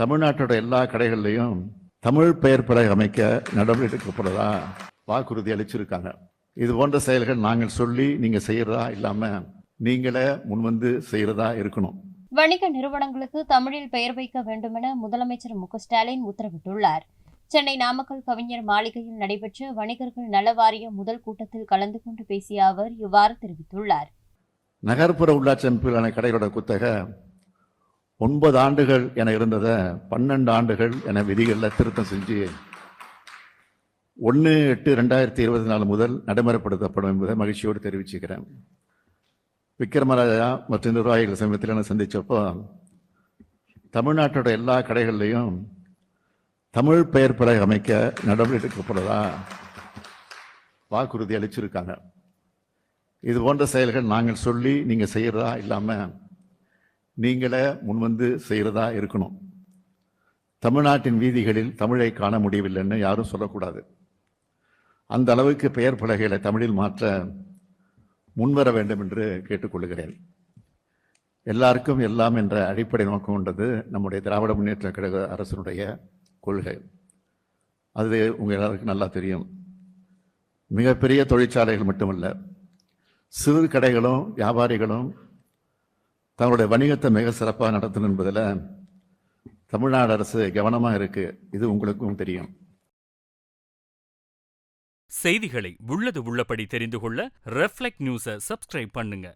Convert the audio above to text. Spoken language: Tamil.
தமிழ்நாட்டோட எல்லா கடைகள்லையும் தமிழ் பெயர் பலகை அமைக்க நடவடிக்கை எடுக்கப்படுறதா வாக்குறுதி அளிச்சிருக்காங்க. இது போன்ற செயல்கள் நாங்கள் சொல்லி நீங்க செய்யறதா இல்லாம நீங்களே முன்வந்து செய்யறதா இருக்கணும். வணிக நிறுவனங்களுக்கு தமிழில் பெயர் வைக்க வேண்டுமென முதலமைச்சர் மு ஸ்டாலின் உத்தரவிட்டுள்ளார். சென்னை நாமக்கல் கவிஞர் மாளிகையில் நடைபெற்ற வணிகர்கள் நல வாரிய முதல் கூட்டத்தில் கலந்து கொண்டு பேசிய அவர் இவ்வாறு தெரிவித்துள்ளார். நகர்ப்புற உள்ளாட்சி அமைப்புகளான கடைகளோட குத்தகை ஒன்பது ஆண்டுகள் என இருந்ததை பன்னெண்டு ஆண்டுகள் என விதிகளில் திருத்தம் செஞ்சு ஒன்று எட்டு ரெண்டாயிரத்தி இருபத்தி நாலு முதல் நடைமுறைப்படுத்தப்படும் என்பதை மகிழ்ச்சியோடு தெரிவிச்சுக்கிறேன். விக்ரமராஜா மற்றும் நிர்வாகிகள் சமயத்தில் நான் சந்திச்சப்போ தமிழ்நாட்டோட எல்லா கடைகள்லையும் தமிழ் பெயர் பலகை அமைக்க நடவடிக்கை எடுக்கப்படுறதா வாக்குறுதி அளிச்சிருக்காங்க. இது போன்ற செயல்கள் நாங்கள் சொல்லி நீங்கள் செய்கிறதா இல்லாமல் நீங்களே முன்வந்து செய்கிறதா இருக்கணும். தமிழ்நாட்டின் வீதிகளில் தமிழை காண முடியவில்லைன்னு யாரும் சொல்லக்கூடாது. அந்த அளவுக்கு பெயர் பலகைகளை தமிழில் மாற்ற முன்வர வேண்டும் என்று கேட்டுக்கொள்கிறேன். எல்லாருக்கும் எல்லாம் என்ற அடிப்படை நோக்கம் கொண்டது நம்முடைய திராவிட முன்னேற்ற கழக அரசனுடைய கொள்கை. அது உங்கள் எல்லாருக்கும் நல்லா தெரியும். மிகப்பெரிய தொழிற்சாலைகள் மட்டுமல்ல சிறு கடைகளும் வியாபாரிகளும் தங்களுடைய வணிகத்தை மிக சிறப்பாக நடத்தணும் என்பதில் தமிழ்நாடு அரசு கவனமாக இருக்கு. இது உங்களுக்கும் தெரியும். செய்திகளை உள்ளது உள்ளபடி தெரிந்து கொள்ள ரெஃப்ளெக்ட் நியூஸை சப்ஸ்கிரைப் பண்ணுங்க.